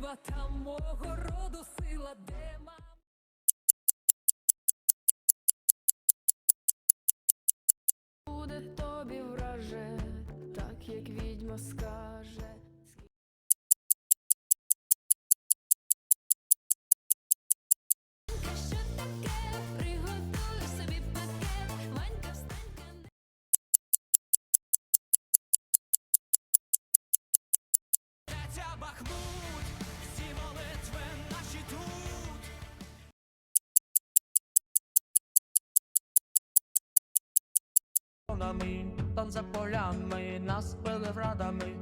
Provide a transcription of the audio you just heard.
дива, там мого роду сила, де мама. Буде тобі враже, так як відьма скаже. Що таке? Приготуй собі пакет, Ванька встанька Бахмут, Там полями, нас пили богами.